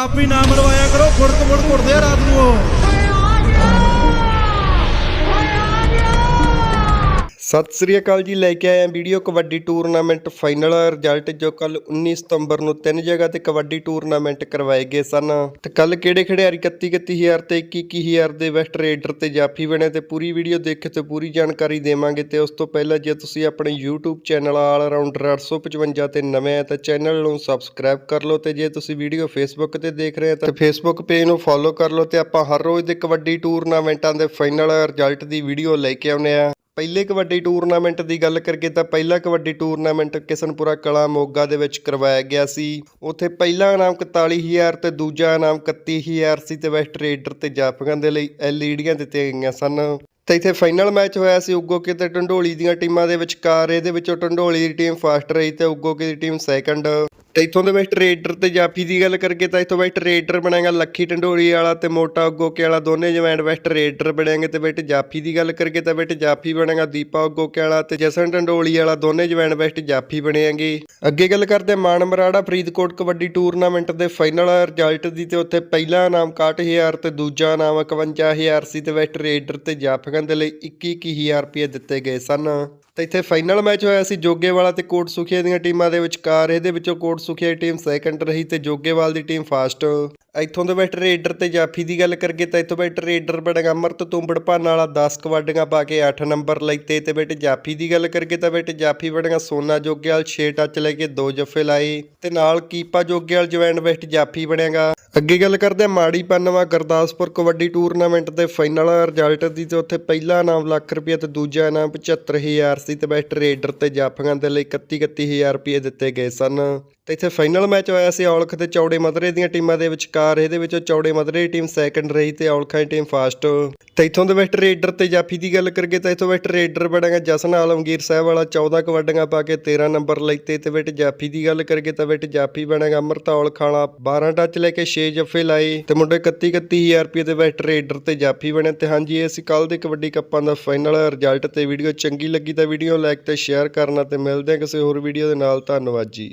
ਆਪ ਹੀ ਨਾ ਮਰਵਾਇਆ ਕਰੋ ਫੁੜਕ ਫੁੜ ਘੁੱਟਦੇ ਆ ਰਾਤ ਨੂੰ। ਉਹ ਸਤਿ ਸ੍ਰੀ ਅਕਾਲ ਜੀ, ਲੈ ਕੇ ਆਏ ਹਾਂ video kabaddi tournament. Final result ਜੋ ਕੱਲ 19 ਸਤੰਬਰ ਨੂੰ ਤਿੰਨ ਜਗ੍ਹਾ ਤੇ ਕਬੱਡੀ ਟੂਰਨਾਮੈਂਟ ਕਰਵਾਏ ਗਏ ਸਨ। ਤੇ ਕੱਲ ਕਿਹੜੇ ਖਿਡਾਰੀ 31 31000 ਤੇ 21 21000 ਦੇ ਵੈਸਟ ਰੇਡਰ ਤੇ ਜਾਫੀ ਬਣੇ, ਤੇ ਪੂਰੀ ਵੀਡੀਓ ਦੇਖਿਓ ਤੇ ਪੂਰੀ ਜਾਣਕਾਰੀ ਦੇਵਾਂਗੇ। ਤੇ ਉਸ ਤੋਂ ਪਹਿਲਾਂ ਜੇ ਤੁਸੀਂ ਆਪਣੇ YouTube ਚੈਨਲ ਆਲ ਅਰਾਊਂਡਰ 855 ਤੇ ਨਵੇਂ ਆ, ਤਾਂ ਚੈਨਲ ਨੂੰ ਸਬਸਕ੍ਰਾਈਬ ਕਰ ਲਓ। ਤੇ ਜੇ ਤੁਸੀਂ ਵੀਡੀਓ Facebook ਤੇ ਦੇਖ ਰਹੇ ਆ ਤਾਂ Facebook ਪੇਜ ਨੂੰ ਫੋਲੋ ਕਰ ਲਓ। ਤੇ ਆਪਾਂ ਹਰ ਰੋਜ਼ ਦੇ ਕਬੱਡੀ ਟੂਰਨਾਮੈਂਟਾਂ ਦੇ ਫਾਈਨਲ ਰਿਜ਼ਲਟ ਦੀ ਵੀਡੀਓ ਲੈ ਕੇ ਆਉਂਦੇ ਆ ਪਹਿਲੇ ਕਬੱਡੀ ਟੂਰਨਾਮੈਂਟ ਦੀ ਗੱਲ ਕਰੀਏ ਤਾਂ ਪਹਿਲਾ ਕਬੱਡੀ ਟੂਰਨਾਮੈਂਟ ਕਿਸਨਪੁਰਾ ਕਲਾ ਮੋਗਾ ਦੇ ਵਿੱਚ ਕਰਵਾਇਆ ਗਿਆ ਸੀ। ਉੱਥੇ ਪਹਿਲਾ ਇਨਾਮ 41000 ਤੇ ਦੂਜਾ ਇਨਾਮ 31000 ਸੀ ਤੇ ਵੈਸਟ ਰੇਡਰ ਤੇ ਜਾਫਗਾਂ ਦੇ ਲਈ ਐਲਈਡੀਆਂ ਦਿੱਤੀਆਂ ਗਈਆਂ ਸਨ। ਤੇ ਇੱਥੇ ਫਾਈਨਲ ਮੈਚ ਹੋਇਆ ਸੀ ਉਗੋਕੇ ਤੇ ਟੰਡੋਲੀ ਦੀਆਂ ਟੀਮਾਂ ਦੇ ਵਿਚਕਾਰ। ਇਹਦੇ ਵਿੱਚੋਂ ਟੰਡੋਲੀ ਦੀ ਟੀਮ ਫਸਟ ਰਹੀ ਤੇ ਉਗੋਕੇ ਦੀ ਟੀਮ ਸੈਕੰਡ। ਤੇ ਇੱਥੋਂ ਦੇ ਵਿੱਚ ਰੇਡਰ ਤੇ ਜਾਫੀ ਦੀ ਗੱਲ ਕਰਕੇ ਤਾਂ ਇੱਥੋਂ ਵਿੱਚ ਰੇਡਰ ਬਣੇਗਾ, ਲੱਖੀ ਟੰਡੋਲੀ ਵਾਲਾ ਤੇ ਮੋਟਾ ਉਗੋਕੇ ਵਾਲਾ, ਦੋਨੇ ਜਵੈਂਟ ਬੈਸਟ ਰੇਡਰ ਬਣੇਗੇ ਤੇ ਬੈਟ ਜਾਫੀ ਦੀ ਗੱਲ ਕਰਕੇ ਤਾਂ ਵਿੱਚ ਜਾਫੀ ਬਣੇਗਾ, ਦੀਪਾ ਉਗੋਕੇ ਵਾਲਾ ਤੇ ਜਸਨ ਢੰਡੋਲੀ ਵਾਲਾ, ਦੋਨੇ ਜਵੈਂਟ ਬੈਸਟ ਜਾਫੀ ਬਣੇਗੇ। ਅੱਗੇ ਗੱਲ ਕਰਦੇ ਹਾਂ, ਮਾਨ ਮਰਾੜਾ ਫਰੀਦਕੋਟ ਕਬੱਡੀ ਟੂਰਨਾਮੈਂਟ ਦੇ ਫਾਈਨਲ ਰਿਜ਼ਲਟ ਦੀ ਤੇ ਉੱਥੇ ਪਹਿਲਾ ਇਨਾਮ 61000 ਤੇ ਦੂਜਾ ਇਨਾਮ 51000 ਸੀ ਤੇ ਬੈਸਟ ਰੇਡਰ ਤੇ ਜਾਫਗਨ ਦੇ ਲਈ 21000 ਰੁਪਏ ਦਿੱਤੇ ਗਏ ਸਨ। ਤੇ ਇੱਥੇ ਫਾਈਨਲ ਮੈਚ ਹੋਇਆ ਸੀ ਜੋਗੇਵਾਲਾ ਤੇ ਕੋਟ ਸੁਖੀਆ ਦੀਆਂ ਟੀਮਾਂ ਦੇ ਵਿਚਕਾਰ। ਇਹਦੇ ਵਿੱਚੋਂ ਕੋਟ ਸੁਖੀਆ ਦੀ ਟੀਮ ਸੈਕੰਡ ਰਹੀ ਤੇ ਜੋਗੇਵਾਲ ਦੀ ਟੀਮ ਫਾਸਟ ਇੱਥੋਂ ਦੇ ਵਿੱਚ ਰੇਡਰ ਤੇ ਜਾਫੀ ਦੀ ਗੱਲ ਕਰੀਏ ਤਾਂ ਇੱਥੋਂ ਵਿੱਚ ਰੇਡਰ ਬਣੇਗਾ ਅਮਰਤ ਤੁੰਬੜ ਭਾਨ ਵਾਲਾ 10 ਕਬੱਡੀਆਂ ਪਾ ਕੇ 8 ਨੰਬਰ ਲੈਤੇ ਤੇ ਬੈਟ ਜਾਫੀ ਦੀ ਗੱਲ ਕਰੀਏ ਤਾਂ ਬੈਟ ਜਾਫੀ ਬਣੇਗਾ ਸੋਨਾ ਜੋਗੇਵਾਲ 6 ਟੱਚ ਲੈ ਕੇ 2 ਜੱਫੇ ਲਾਏ ਤੇ ਨਾਲ ਕੀਪਾ ਜੋਗੇਵਾਲ ਜਵੈਂਟ ਵੈਸਟ ਜਾਫੀ ਬਣੇਗਾ। ਅੱਗੇ ਗੱਲ ਕਰਦੇ ਹਾਂ ਮਾੜੀ ਪੰਨਵਾ ਗੁਰਦਾਸਪੁਰ ਕਬੱਡੀ ਟੂਰਨਾਮੈਂਟ ਦੇ ਫਾਈਨਲ ਰਿਜ਼ਲਟ ਦੀ ਤੇ ਉੱਥੇ ਪਹਿਲਾ ਇਨਾਮ ਲੱਖ ਰੁਪਏ ਤੇ ਦੂਜਾ ਇਨਾਮ 75000 ਸੀ ਤੇ ਬੈਸਟ ਰੇਡਰ ਤੇ ਜਾਫਗਾਂ ਦੇ ਲਈ 31 31000 ਰੁਪਏ ਦਿੱਤੇ ਗਏ ਸਨ। ਤੇ ਇੱਥੇ ਫਾਈਨਲ ਮੈਚ ਹੋਇਆ ਸੀ ਔਲਖ ਤੇ ਚੌੜੇ ਮਦਰੇ ਦੀਆਂ ਟੀਮਾਂ ਦੇ ਵਿਚਕਾਰ। ਇਹਦੇ ਵਿੱਚੋਂ ਚੌੜੇ ਮਦਰੇ ਦੀ ਟੀਮ ਸੈਕੰਡ ਰਹੀ ਤੇ ਔਲਖਾਂ ਦੀ ਟੀਮ ਫਾਸਟ ਤੇ ਇੱਥੋਂ ਦੇ ਵੈਸਟ ਰੇਡਰ ਤੇ ਜਾਫੀ ਦੀ ਗੱਲ ਕਰੀਏ ਤਾਂ ਇੱਥੋਂ ਵੈਸਟ ਰੇਡਰ ਬਣੇਗਾ ਜਸਨ ਆਲਮਗੀਰ ਸਾਹਿਬ ਵਾਲਾ 14 ਕਬੱਡੀਆਂ ਪਾ ਕੇ 13 ਨੰਬਰ ਲੈਤੇ ਤੇ ਵਿਟ ਜਾਫੀ ਦੀ ਗੱਲ ਕਰੀਏ ਤਾਂ ਵਿਟ ਜਾਫੀ ਬਣੇਗਾ ਅਮਰਤੌਲ ਵਾਲਾ 12 ਟੱਚ ਲੈ ਕੇ 6 ਜੱਫੇ ਲਾਏ ਤੇ ਮੁੰਡੇ 31 31000 ਰੁਪਏ ਦੇ ਵੈਸਟ ਰੇਡਰ ਤੇ ਜਾਫੀ ਬਣਿਆ ਤੇ ਹਾਂਜੀ ਇਹ ਸੀ ਕੱਲ ਦੇ ਕਬੱਡੀ ਕੱਪਾਂ ਦਾ ਫਾਈਨਲ ਰਿਜ਼ਲਟ ਤੇ ਵੀਡੀਓ ਚੰਗੀ ਲੱਗੀ ਤਾਂ ਵੀਡੀਓ ਲਾਈਕ ਤੇ ਸ਼ੇਅਰ ਕਰਨਾ ਤੇ ਮਿਲਦੇ ਹਾਂ ਕਿਸੇ ਹੋਰ ਵੀਡੀਓ ਦੇ ਨਾਲ। ਧੰਨਵਾਦ ਜੀ।